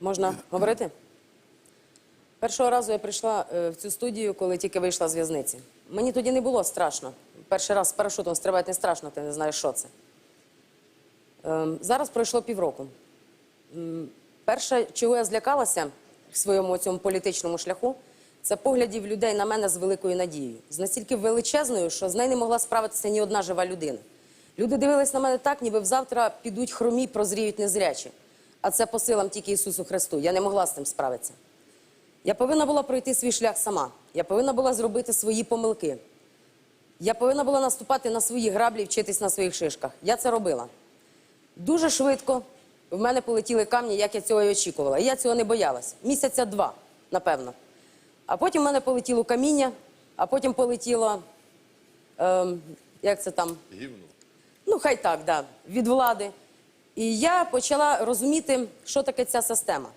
Можна говорити? Першого разу я прийшла е, в цю студію, коли тільки вийшла з в'язниці. Мені тоді не було страшно. Перший раз з парашутом стрибати не страшно, ти не знаєш, що це. Ем, Зараз пройшло півроку. Перше, чого я злякалася в своєму цьому політичному шляху, це поглядів людей на мене з великою надією. З настільки величезною, що з нею не могла справитися ні одна жива людина. Люди дивились на мене так, ніби завтра підуть хромі, прозріють незрячі. А це по силам тільки Ісусу Христу. Я не могла з цим справитися. Я повинна була пройти свій шлях сама. Я повинна була зробити свої помилки. Я повинна була наступати на свої граблі і вчитись на своїх шишках. Я це робила. Дуже швидко в мене полетіли камні, як я цього і очікувала. І я цього не боялась. Місяця два, напевно. А потім в мене полетіло каміння, а потім полетіло, ем, як це там, Гівно. Ну, хай так, да, від влади. І я почала розуміти, що таке ця система.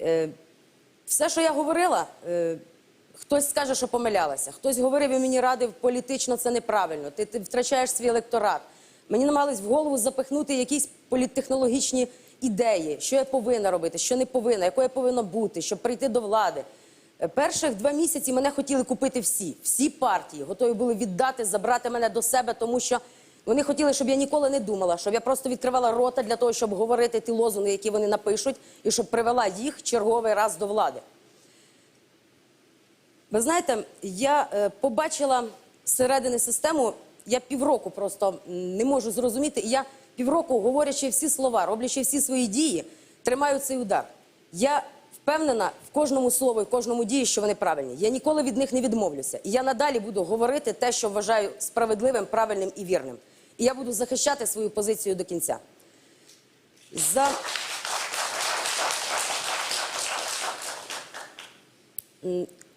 Е, все, що я говорила, е, хтось скаже, що помилялася. Хтось говорив і мені радив, політично це неправильно. Ти, ти втрачаєш свій електорат. Мені намагались в голову запихнути якісь політтехнологічні ідеї, що я повинна робити, що не повинна, якою я повинна бути, щоб прийти до влади. Е, Перших два місяці мене хотіли купити всі, всі партії, готові були віддати, забрати мене до себе, тому що вони хотіли, щоб я ніколи не думала, щоб я просто відкривала рота для того, щоб говорити ті лозунги, які вони напишуть, і щоб привела їх черговий раз до влади. Ви знаєте, я е, побачила зсередини систему, я півроку просто не можу зрозуміти. І я півроку, говорячи всі слова, роблячи всі свої дії, тримаю цей удар. Я впевнена в кожному слові, в кожному дії, що вони правильні. Я ніколи від них не відмовлюся. І я надалі буду говорити те, що вважаю справедливим, правильним і вірним. І я буду захищати свою позицію до кінця. За...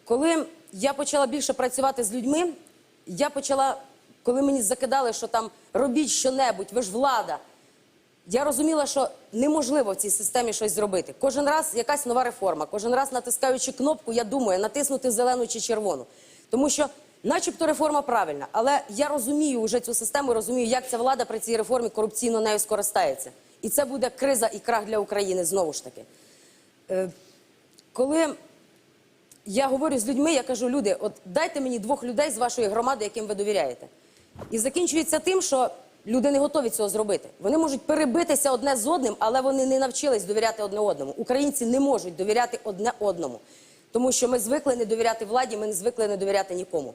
Коли я почала більше працювати з людьми, я почала, коли мені закидали, що там робіть щонебудь, ви ж влада. Я розуміла, що неможливо в цій системі щось зробити. Кожен раз якась нова реформа, кожен раз натискаючи кнопку, я думаю, натиснути зелену чи червону. Тому що, начебто, реформа правильна, але я розумію вже цю систему, розумію, як ця влада при цій реформі корупційно нею скористається. І це буде криза і крах для України знову ж таки. Е, коли я говорю з людьми, я кажу, люди, от дайте мені двох людей з вашої громади, яким ви довіряєте. І закінчується тим, що люди не готові цього зробити. Вони можуть перебитися одне з одним, але вони не навчились довіряти одне одному. Українці не можуть довіряти одне одному, тому що ми звикли не довіряти владі, ми не звикли не довіряти нікому.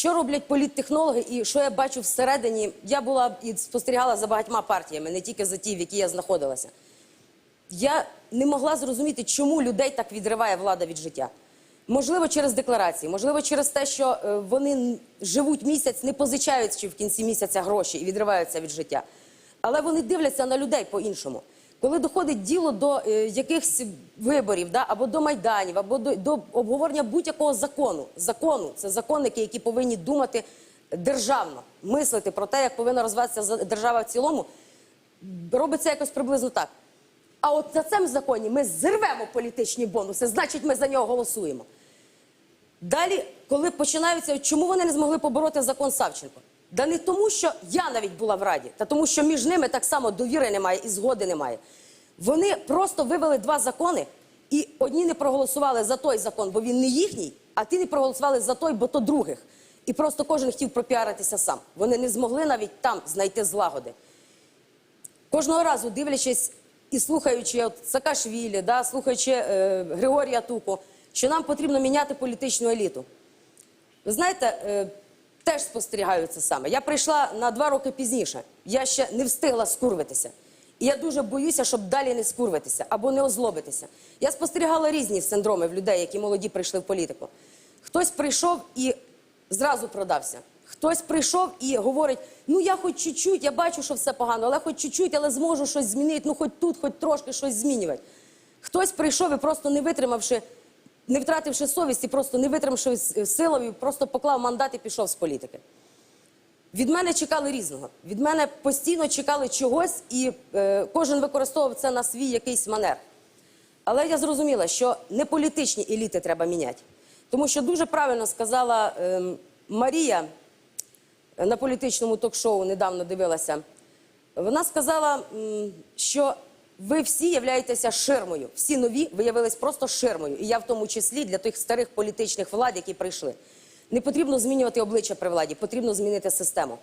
Що роблять політтехнологи і що я бачу всередині? Я була і спостерігала за багатьма партіями, не тільки за ті, в якій я знаходилася я не могла зрозуміти, чому людей так відриває влада від життя. Можливо, через декларації, можливо, через те, що е, вони живуть місяць, не позичаючи в кінці місяця гроші і відриваються від життя. Але вони дивляться на людей по-іншому. Коли доходить діло до е, якихось виборів, да, або до майданів, або до, до обговорення будь-якого закону. Закону це законники, які повинні думати державно, мислити про те, як повинна розвиватися держава в цілому. Робиться якось приблизно так. А от за цим законі ми зірвемо політичні бонуси, значить, ми за нього голосуємо. Далі, коли починаються, чому вони не змогли побороти закон Савченко? Да не тому, що я навіть була в раді, та тому, що між ними так само довіри немає і згоди немає. Вони просто вивели два закони, і одні не проголосували за той закон, бо він не їхній, а ті не проголосували за той, бо то других. І просто кожен хотів пропіаритися сам. Вони не змогли навіть там знайти злагоди. Кожного разу дивлячись і слухаючи от Саакашвілі, да, слухаючи е, Григорія Туко, що нам потрібно міняти політичну еліту. Ви знаєте, е, теж спостерігаю це саме. Я прийшла на два роки пізніше. Я ще не встигла скурвитися. І я дуже боюся, щоб далі не скурвитися або не озлобитися. Я спостерігала різні синдроми в людей, які молоді прийшли в політику. Хтось прийшов і зразу продався. Хтось прийшов і говорить: ну я хоч чуть-чуть, я бачу, що все погано, але хоч чуть-чуть, але зможу щось змінити, ну хоч тут, хоч трошки щось змінювати. Хтось прийшов і просто не витримавши, не втративши совісті, просто не витримавши с- силою, просто поклав мандат і пішов з політики. Від мене чекали різного. Від мене постійно чекали чогось, і е, кожен використовував це на свій якийсь манер. Але я зрозуміла, що не політичні еліти треба міняти. Тому що дуже правильно сказала ем, Марія е, на політичному ток-шоу недавно дивилася. Вона сказала, що ви всі являєтеся ширмою. Всі нові виявились просто ширмою. І я в тому числі для тих старих політичних влад, які прийшли. Не потрібно змінювати обличчя при владі, потрібно змінити систему.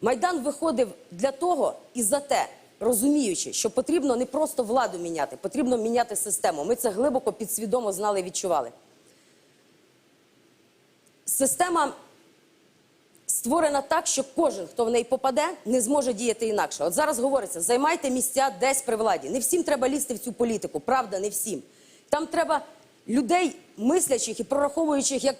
Майдан виходив для того і за те, розуміючи, що потрібно не просто владу міняти, потрібно міняти систему. Ми це глибоко підсвідомо знали і відчували. Система створена так, що кожен, хто в неї попаде, не зможе діяти інакше. От зараз говориться: займайте місця десь при владі. Не всім треба лізти в цю політику, правда, не всім. Там треба людей, мислячих і прораховуючих як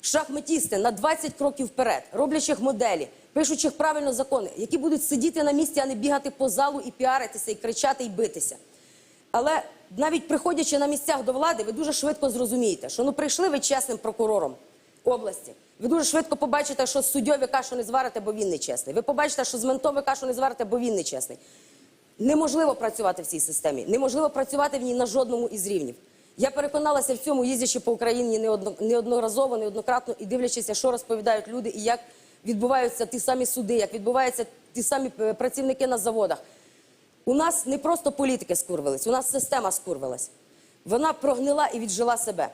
шахматісти на 20 кроків вперед, роблячих моделі, пишучих правильно закони, які будуть сидіти на місці, а не бігати по залу і піаритися, і кричати, і битися. Але навіть приходячи на місцях до влади, ви дуже швидко зрозумієте, що ну прийшли ви чесним прокурором області. Ви дуже швидко побачите, що з суддєві кашу не зварите, бо він нечесний. Ви побачите, що з ментом ви кашу не зварите, бо він нечесний. Неможливо працювати в цій системі, неможливо працювати в ній на жодному із рівнів. Я переконалася в цьому, їздячи по Україні неодно- неодноразово, неоднократно і дивлячися, що розповідають люди і як відбуваються ті самі суди, як відбуваються ті самі е, працівники на заводах. У нас не просто політики скурвились, у нас система скурвилась. Вона прогнила і віджила себе.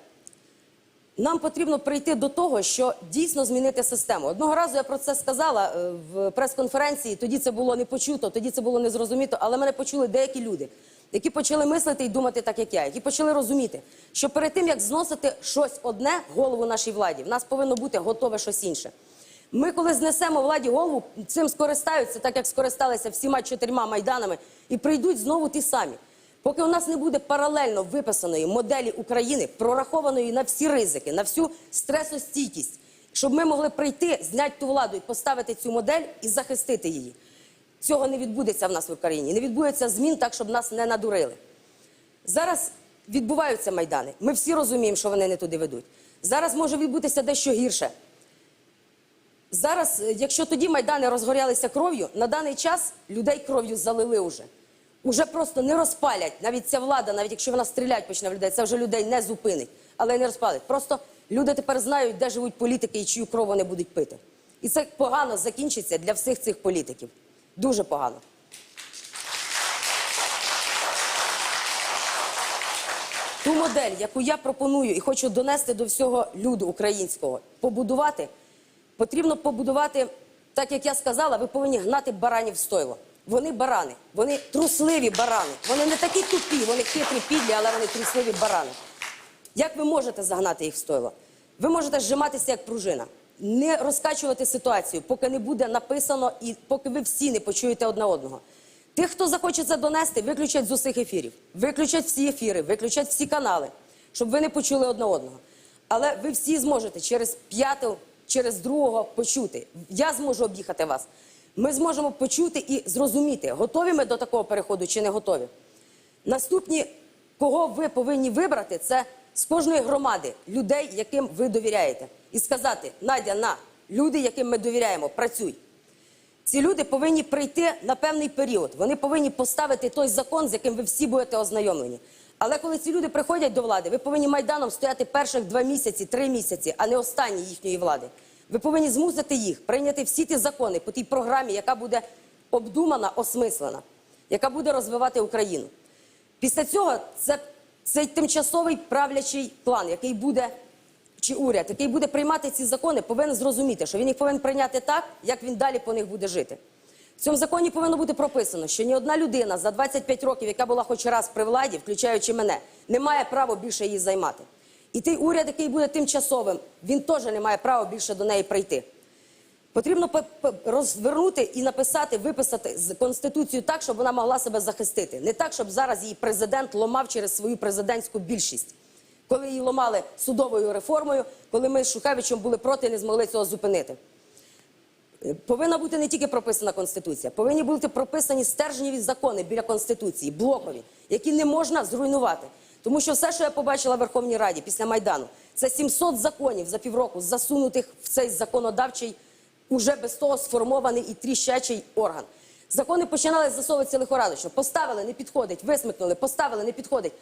Нам потрібно прийти до того, що дійсно змінити систему. Одного разу я про це сказала е, в прес-конференції. Тоді це було не почуто, тоді це було не зрозуміто, але мене почули деякі люди, які почали мислити і думати так, як я, які почали розуміти, що перед тим як зносити щось одне голову нашій владі, в нас повинно бути готове щось інше. Ми, коли знесемо владі голову, цим скористаються, так як скористалися всіма чотирма майданами, і прийдуть знову ті самі. Поки у нас не буде паралельно виписаної моделі України, прорахованої на всі ризики, на всю стресостійкість, щоб ми могли прийти, зняти ту владу і поставити цю модель і захистити її. Цього не відбудеться в нас в Україні. Не відбудеться змін так, щоб нас не надурили. Зараз відбуваються майдани. Ми всі розуміємо, що вони не туди ведуть. Зараз може відбутися дещо гірше. Зараз, е, якщо тоді майдани розгорялися кров'ю, на даний час людей кров'ю залили вже. Уже просто не розпалять. Навіть ця влада, навіть якщо вона стріляти почне в людей, це вже людей не зупинить, але не розпалить. Просто люди тепер знають, де живуть політики і чию кров вони будуть пити. І це погано закінчиться для всіх цих політиків. Дуже погано. Ту модель, яку я пропоную і хочу донести до всього люду українського, побудувати, потрібно побудувати, так як я сказала, ви повинні гнати баранів стойло. Вони барани, вони трусливі барани. Вони не такі тупі, вони хитрі підлі, але вони трусливі барани. Як ви можете загнати їх в стойло? Ви можете зжиматися як пружина, не розкачувати ситуацію, поки не буде написано і поки ви всі не почуєте одне одного. Тих, хто захоче це донести, виключать з усіх ефірів, виключать всі ефіри, виключать всі канали, щоб ви не почули одне одного. Але ви всі зможете через п'ятого, через другого почути. Я зможу об'їхати вас. Ми зможемо почути і зрозуміти, готові ми до такого переходу чи не готові. Наступні, кого ви повинні вибрати, це з кожної громади людей, яким ви довіряєте. І сказати: Надя, на люди, яким ми довіряємо, працюй. Ці люди повинні прийти на певний період. Вони повинні поставити той закон, з яким ви всі будете ознайомлені. Але коли ці люди приходять до влади, ви повинні майданом стояти перших два місяці, три місяці, а не останні їхньої влади. Ви повинні змусити їх прийняти всі ті закони по тій програмі, яка буде обдумана, осмислена, яка буде розвивати Україну. Після цього це цей тимчасовий правлячий план, який буде чи уряд, який буде приймати ці закони, повинен зрозуміти, що він їх повинен прийняти так, як він далі по них буде жити. В цьому законі повинно бути прописано, що ні одна людина за 25 років, яка була хоч раз при владі, включаючи мене, не має права більше її займати. І той уряд, який буде тимчасовим, він теж не має права більше до неї прийти. Потрібно розвернути і написати, виписати конституцію так, щоб вона могла себе захистити. Не так, щоб зараз її президент ломав через свою президентську більшість. Коли її ломали судовою реформою, коли ми з Шухевичем були проти, і не змогли цього зупинити. Е, Повинна бути не тільки прописана конституція, повинні бути прописані стержневі закони біля конституції, блокові, які не можна зруйнувати. Тому що все, що я побачила в Верховній Раді після майдану, це 700 законів за півроку, засунутих в цей законодавчий, уже без того сформований і тріщачий орган. Закони починали засовуватися лихорадочно. Поставили, не підходить, висмикнули, поставили, не підходить.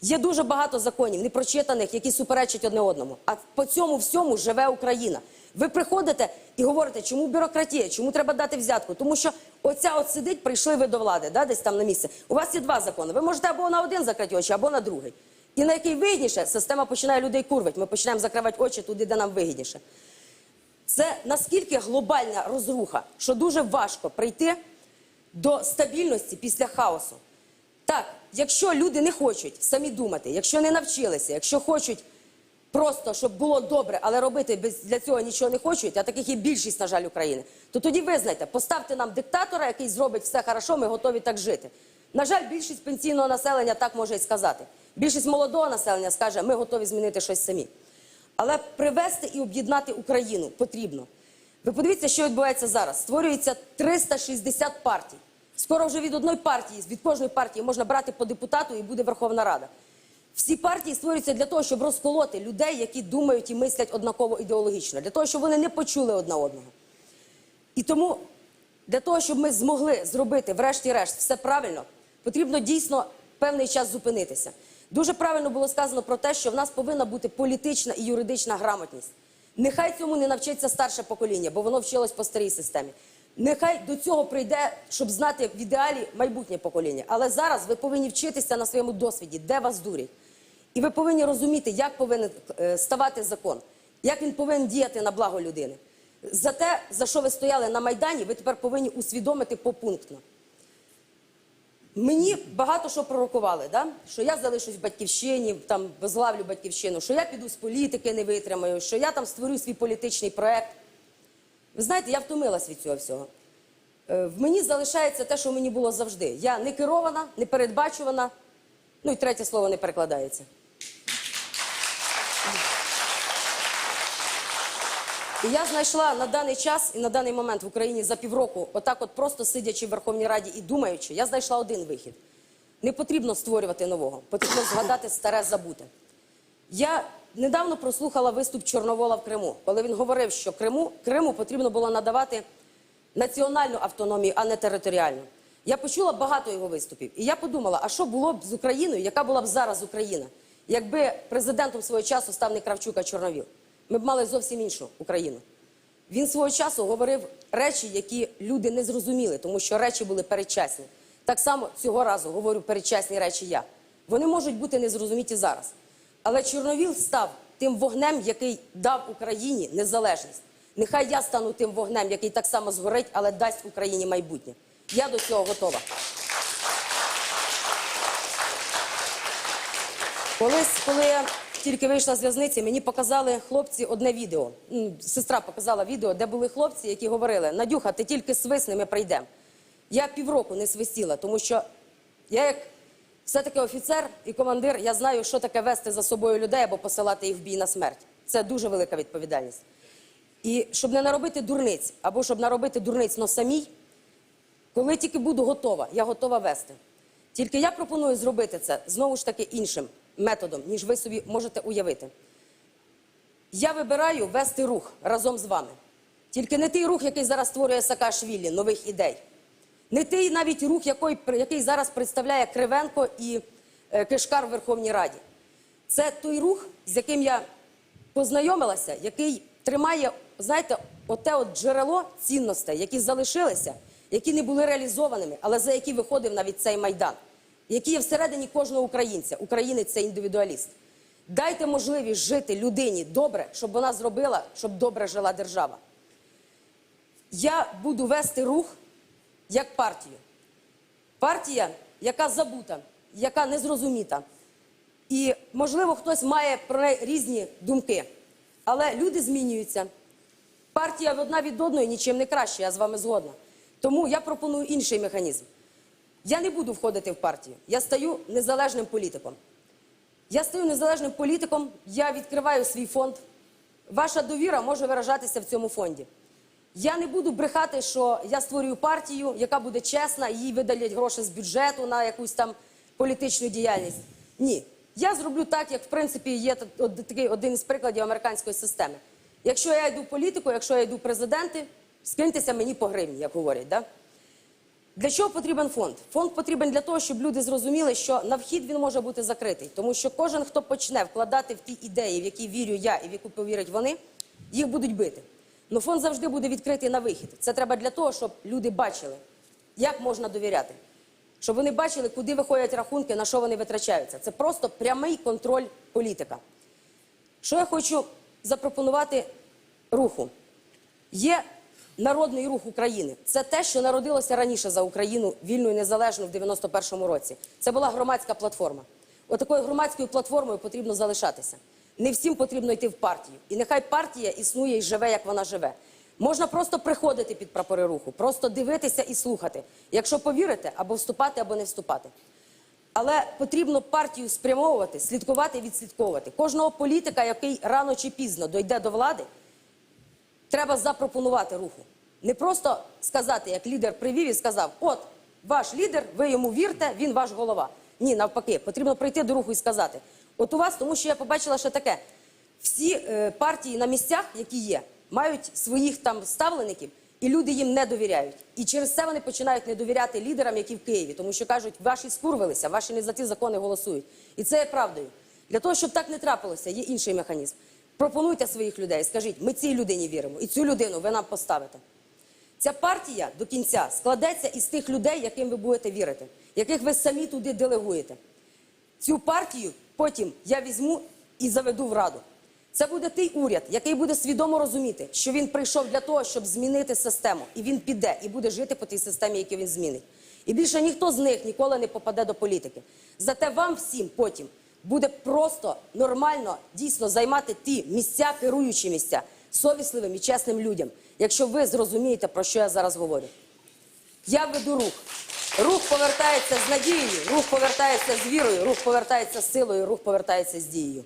Є дуже багато законів, непрочитаних, які суперечать одне одному. А по цьому всьому живе Україна. Ви приходите і говорите, чому бюрократія, чому треба дати взятку? Тому що оця от сидить, прийшли ви до влади, да, десь там на місце. У вас є два закони. Ви можете або на один закрити очі, або на другий. І на який вигідніше, система починає людей курвити. Ми починаємо закривати очі туди, де нам вигідніше. Це наскільки глобальна розруха, що дуже важко прийти до стабільності після хаосу. Так, якщо люди не хочуть самі думати, якщо не навчилися, якщо хочуть просто, щоб було добре, але робити без для цього нічого не хочуть, а таких є більшість, на жаль, України, то тоді визнайте, поставте нам диктатора, який зробить все хорошо, ми готові так жити. На жаль, більшість пенсійного населення так може і сказати. Більшість молодого населення скаже, ми готові змінити щось самі. Але привести і об'єднати Україну потрібно. Ви подивіться, що відбувається зараз. Створюється 360 партій. Скоро вже від одної партії, від кожної партії можна брати по депутату і буде Верховна Рада. Всі партії створюються для того, щоб розколоти людей, які думають і мислять однаково ідеологічно, для того, щоб вони не почули одна одного. І тому для того, щоб ми змогли зробити, врешті-решт, все правильно, потрібно дійсно певний час зупинитися. Дуже правильно було сказано про те, що в нас повинна бути політична і юридична грамотність. Нехай цьому не навчиться старше покоління, бо воно вчилось по старій системі. Нехай до цього прийде, щоб знати в ідеалі майбутнє покоління. Але зараз ви повинні вчитися на своєму досвіді, де вас дурять. І ви повинні розуміти, як повинен е, ставати закон, як він повинен діяти на благо людини. За те, за що ви стояли на Майдані, ви тепер повинні усвідомити попунктно. Мені багато що пророкували, да? що я залишусь в батьківщині, там возглавлю батьківщину, що я піду з політики, не витримаю, що я там створю свій політичний проект. Ви знаєте, я втомилась від цього всього. Е, В мені залишається те, що мені було завжди. Я не керована, не передбачувана, ну і третє слово не перекладається. І я знайшла на даний час і на даний момент в Україні за півроку, отак, от просто сидячи в Верховній Раді і думаючи, я знайшла один вихід. Не потрібно створювати нового, потрібно згадати старе забуте. Я недавно прослухала виступ Чорновола в Криму, коли він говорив, що Криму, Криму потрібно було надавати національну автономію, а не територіальну. Я почула багато його виступів. І я подумала, а що було б з Україною, яка була б зараз Україна, якби президентом свого часу став не Кравчук, а Чорновіл? Ми б мали зовсім іншу Україну. Він свого часу говорив речі, які люди не зрозуміли, тому що речі були передчасні. Так само цього разу говорю передчасні речі я. Вони можуть бути незрозуміті зараз. Але Чорновіл став тим вогнем, який дав Україні незалежність. Нехай я стану тим вогнем, який так само згорить, але дасть Україні майбутнє. Я до цього готова. Колись, коли тільки вийшла з в'язниці, мені показали хлопці одне відео. Сестра показала відео, де були хлопці, які говорили: Надюха, ти тільки свисни, ми прийдемо. Я півроку не свистіла, тому що я як все-таки офіцер і командир, я знаю, що таке вести за собою людей або посилати їх в бій на смерть. Це дуже велика відповідальність. І щоб не наробити дурниць, або щоб наробити дурниць но самій, коли тільки буду готова, я готова вести. Тільки я пропоную зробити це знову ж таки іншим методом, ніж ви собі можете уявити. Я вибираю вести рух разом з вами. Тільки не той рух, який зараз створює Саакашвілі, нових ідей. Не той навіть рух, який, який зараз представляє Кривенко і е, Кишкар в Верховній Раді. Це той рух, з яким я познайомилася, який тримає, знаєте, оте от джерело цінностей, які залишилися, які не були реалізованими, але за які виходив навіть цей майдан, які є всередині кожного українця. Українець це індивідуаліст. Дайте можливість жити людині добре, щоб вона зробила, щоб добре жила держава. Я буду вести рух як партію. Партія, яка забута, яка незрозуміта. І, можливо, хтось має про різні думки. Але люди змінюються. Партія одна від одної нічим не краще, я з вами згодна. Тому я пропоную інший механізм. Я не буду входити в партію. Я стаю незалежним політиком. Я стаю незалежним політиком, я відкриваю свій фонд. Ваша довіра може виражатися в цьому фонді. Я не буду брехати, що я створюю партію, яка буде чесна, їй видалять гроші з бюджету на якусь там політичну діяльність. Ні. Я зроблю так, як в принципі є такий один із прикладів американської системи. Якщо я йду в політику, якщо я йду в президенти, скиньтеся мені по гривні, як говорять. Да? Для чого потрібен фонд? Фонд потрібен для того, щоб люди зрозуміли, що на вхід він може бути закритий, тому що кожен, хто почне вкладати в ті ідеї, в які вірю я і в яку повірять вони, їх будуть бити. Ну, фонд завжди буде відкритий на вихід. Це треба для того, щоб люди бачили, як можна довіряти. Щоб вони бачили, куди виходять рахунки, на що вони витрачаються. Це просто прямий контроль політика. Що я хочу запропонувати руху? Є народний рух України. Це те, що народилося раніше за Україну вільну і незалежну в 91-му році. Це була громадська платформа. Отакою громадською платформою потрібно залишатися. Не всім потрібно йти в партію. І нехай партія існує і живе, як вона живе. Можна просто приходити під прапори руху, просто дивитися і слухати. Якщо повірите, або вступати, або не вступати. Але потрібно партію спрямовувати, слідкувати і відслідковувати. Кожного політика, який рано чи пізно дойде до влади, треба запропонувати руху. Не просто сказати, як лідер привів і сказав: от ваш лідер, ви йому вірте, він ваш голова. Ні, навпаки, потрібно прийти до руху і сказати: от у вас, тому що я побачила ще таке: всі е, партії на місцях, які є, мають своїх там ставлеників, і люди їм не довіряють. І через це вони починають не довіряти лідерам, які в Києві, тому що кажуть, ваші скурвилися, ваші не за ті закони голосують. І це є правдою. Для того, щоб так не трапилося, є інший механізм. Пропонуйте своїх людей, скажіть, ми цій людині віримо, і цю людину ви нам поставите. Ця партія до кінця складеться із тих людей, яким ви будете вірити, яких ви самі туди делегуєте. Цю партію потім я візьму і заведу в раду. Це буде той уряд, який буде свідомо розуміти, що він прийшов для того, щоб змінити систему, і він піде і буде жити по тій системі, яку він змінить. І більше ніхто з них ніколи не попаде до політики. Зате вам всім потім буде просто нормально дійсно займати ті місця, керуючі місця совісливим і чесним людям, якщо ви зрозумієте, про що я зараз говорю. Я веду рух. Рух повертається з надією, рух повертається з вірою, рух повертається з силою, рух повертається з дією.